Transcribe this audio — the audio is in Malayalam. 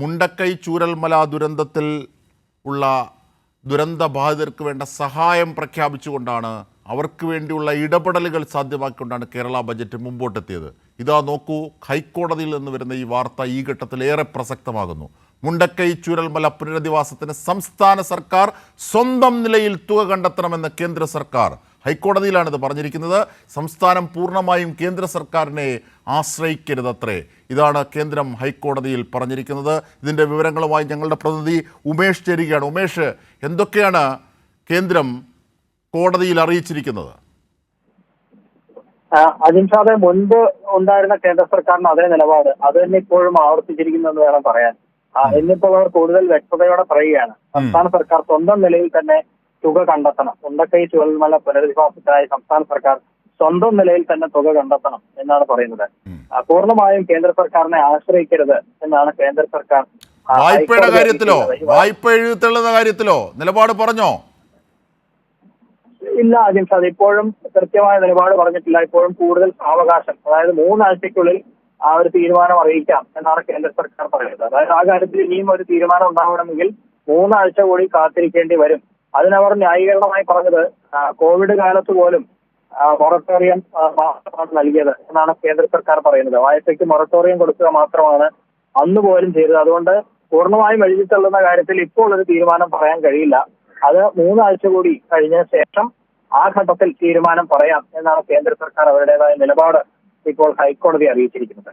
മുണ്ടക്കൈ ചൂരൽമല ദുരന്തത്തിൽ ഉള്ള ദുരന്തബാധിതർക്ക് വേണ്ട സഹായം പ്രഖ്യാപിച്ചുകൊണ്ടാണ് അവർക്ക് വേണ്ടിയുള്ള ഇടപെടലുകൾ സാധ്യമാക്കിക്കൊണ്ടാണ് കേരള ബജറ്റ് മുമ്പോട്ടെത്തിയത്. ഇതാ നോക്കൂ ഹൈക്കോടതിയിൽ നിന്ന് വരുന്ന ഈ വാർത്ത ഈ ഘട്ടത്തിൽ ഏറെ പ്രസക്തമാകുന്നു. മുണ്ടക്കൈ ചൂരൽമല പുനരധിവാസത്തിന് സംസ്ഥാന സർക്കാർ സ്വന്തം നിലയിൽ തുക കണ്ടെത്തണമെന്ന് കേന്ദ്ര സർക്കാർ ഹൈക്കോടതിയിലാണ് ഇത് പറഞ്ഞിരിക്കുന്നത്. സംസ്ഥാനം പൂർണമായും കേന്ദ്ര സർക്കാരിനെ ആശ്രയിക്കരുതത്രേ. ഇതാണ് കേന്ദ്രം ഹൈക്കോടതിയിൽ പറഞ്ഞിരിക്കുന്നത്. ഇതിന്റെ വിവരങ്ങളുമായി ഞങ്ങളുടെ പ്രതിനിധി ഉമേഷ് ചേരുകയാണ്. ഉമേഷ് എന്തൊക്കെയാണ് കേന്ദ്രം കോടതിയിൽ അറിയിച്ചിരിക്കുന്നത്? അതിൻഷാദെ മുൻപ് ഉണ്ടായിരുന്ന കേന്ദ്ര സർക്കാരിന് അതേ നിലപാട്. അത് തന്നെ ഇപ്പോഴും ആവർത്തിച്ചിരിക്കുന്നെന്ന് വേണം പറയാൻ. ആ, ഇന്നിപ്പോൾ അവർ കൂടുതൽ വ്യക്തതയോടെ പറയുകയാണ്. സംസ്ഥാന സർക്കാർ സ്വന്തം നിലയിൽ തന്നെ തുക കണ്ടെത്തണം. ഉണ്ടക്കൈ ചുഴൽമല പുനരധിവാസത്തിനായി സംസ്ഥാന സർക്കാർ സ്വന്തം നിലയിൽ തന്നെ തുക കണ്ടെത്തണം എന്നാണ് പറയുന്നത്. പൂർണമായും കേന്ദ്ര സർക്കാരിനെ ആശ്രയിക്കരുത് എന്നാണ് കേന്ദ്ര സർക്കാർ വായ്പയുടെ കാര്യത്തിലോ. വായ്പ എഴുത്തുള്ള കാര്യത്തിലോ? നിലപാട് പറഞ്ഞോ? ഇല്ല അജിംഷാദ് ഇപ്പോഴും കൃത്യമായ നിലപാട് പറഞ്ഞിട്ടില്ല. ഇപ്പോഴും കൂടുതൽ സാവകാശം അതായത് മൂന്നാഴ്ചയ്ക്കുള്ളിൽ ആ ഒരു തീരുമാനം അറിയിക്കാം എന്നാണ് കേന്ദ്ര സർക്കാർ പറയുന്നത്. അതായത് ആ കാര്യത്തിൽ ഇനിയും ഒരു തീരുമാനം ഉണ്ടാവണമെങ്കിൽ മൂന്നാഴ്ച കൂടി കാത്തിരിക്കേണ്ടി വരും. അതിനവർ ന്യായീകരണമായി പറഞ്ഞത് കോവിഡ് കാലത്ത് പോലും മൊറട്ടോറിയം മാത്രമാണ് നൽകിയത് എന്നാണ് കേന്ദ്ര സർക്കാർ പറയുന്നത്. വായ്പയ്ക്ക് മൊറട്ടോറിയം കൊടുക്കുക മാത്രമാണ് അന്ന് പോലും ചെയ്തത്. അതുകൊണ്ട് പൂർണമായും എഴുതിത്തള്ളുന്ന കാര്യത്തിൽ ഇപ്പോൾ ഒരു തീരുമാനം പറയാൻ കഴിയില്ല. അത് മൂന്നാഴ്ച കൂടി കഴിഞ്ഞ ശേഷം ആ ഘട്ടത്തിൽ തീരുമാനം പറയാം എന്നാണ് കേന്ദ്ര സർക്കാർ അവരുടേതായ നിലപാട് ഇപ്പോൾ ഹൈക്കോടതി അറിയിച്ചിരിക്കുന്നത്.